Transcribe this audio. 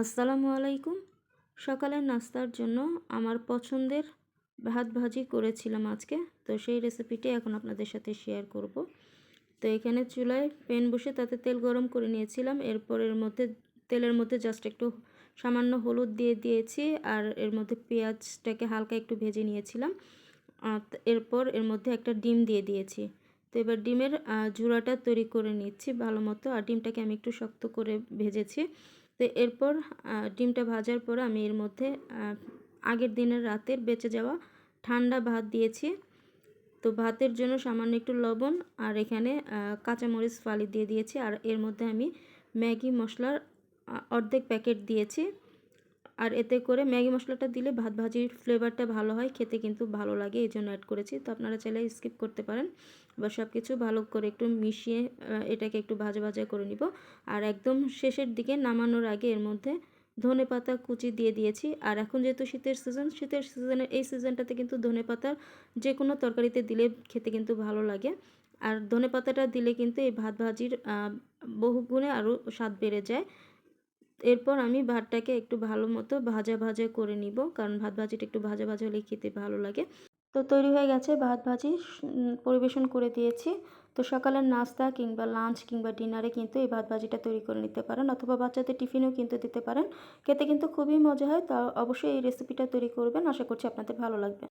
আসসালামু আলাইকুম। সকালের নাস্তার জন্য আমার পছন্দের ভাত ভাজি করেছিলাম আজকে। তো সেই রেসিপিটি এখন আপনাদের সাথে শেয়ার করব। তো এখানে চুলায় প্যান বসে তাতে তেল গরম করে নিয়েছিলাম। এরপর এর মধ্যে, তেলের মধ্যে জাস্ট একটু সামান্য হলুদ দিয়ে দিয়েছি আর এর মধ্যে পেঁয়াজটাকে হালকা একটু ভেজে নিয়েছিলাম। এরপর এর মধ্যে একটা ডিম দিয়ে দিয়েছি। তো এবার ডিমের জুড়াটা তৈরি করে নিচ্ছি ভালো মতো। আর ডিমটাকে আমি একটু শক্ত করে ভেজেছি। তো এরপর ডিমটা ভাজার পর আমি এর মধ্যে আগের দিনের রাতের বেঁচে যাওয়া ঠান্ডা ভাত দিয়েছি। তো ভাতের জন্য সামান্য একটু লবণ আর এখানে কাঁচামরিচ ফালি দিয়ে দিয়েছি। আর এর মধ্যে আমি ম্যাগি মশলার অর্ধেক প্যাকেট দিয়েছি। আর এতে করে ম্যাগি মশলাটা দিলে ভাত ভাজির ফ্লেভারটা ভালো হয়, খেতে কিন্তু ভালো লাগে এই জন্য অ্যাড করেছি। তো আপনারা চাইলে স্কিপ করতে পারেন বা সব কিছু ভালো করে একটু মিশিয়ে এটাকে একটু ভাজা ভাজা করে নিব। আর একদম শেষের দিকে নামানোর আগে এর মধ্যে ধনে পাতা কুচি দিয়ে দিয়েছি। আর এখন যেহেতু শীতের সিজন শীতের সিজনের এই সিজনটাতে কিন্তু ধনে পাতা যে কোনো তরকারিতে দিলে খেতে কিন্তু ভালো লাগে। আর ধনে পাতাটা দিলে কিন্তু এই ভাত ভাজির বহু গুণে আরও স্বাদ বেড়ে যায়। এরপর আমি ভাতটাকে একটু ভালো মতো ভাজা ভাজা করে নিব, কারণ ভাত ভাজিটা একটু ভাজা ভাজা হলে খেতে ভালো লাগে। তো তৈরি হয়ে গেছে ভাত ভাজি পরিবেশন করে দিয়েছি। তো সকালের নাস্তা কিংবা লাঞ্চ কিংবা ডিনারে কিন্তু এই ভাত ভাজিটা তৈরি করে নিতে পারেন, অথবা বাচ্চাদের টিফিনেও কিন্তু দিতে পারেন। খেতে কিন্তু খুবই মজা হয়, তা অবশ্যই এই রেসিপিটা তৈরি করবেন। আশা করছি আপনাদের ভালো লাগবে।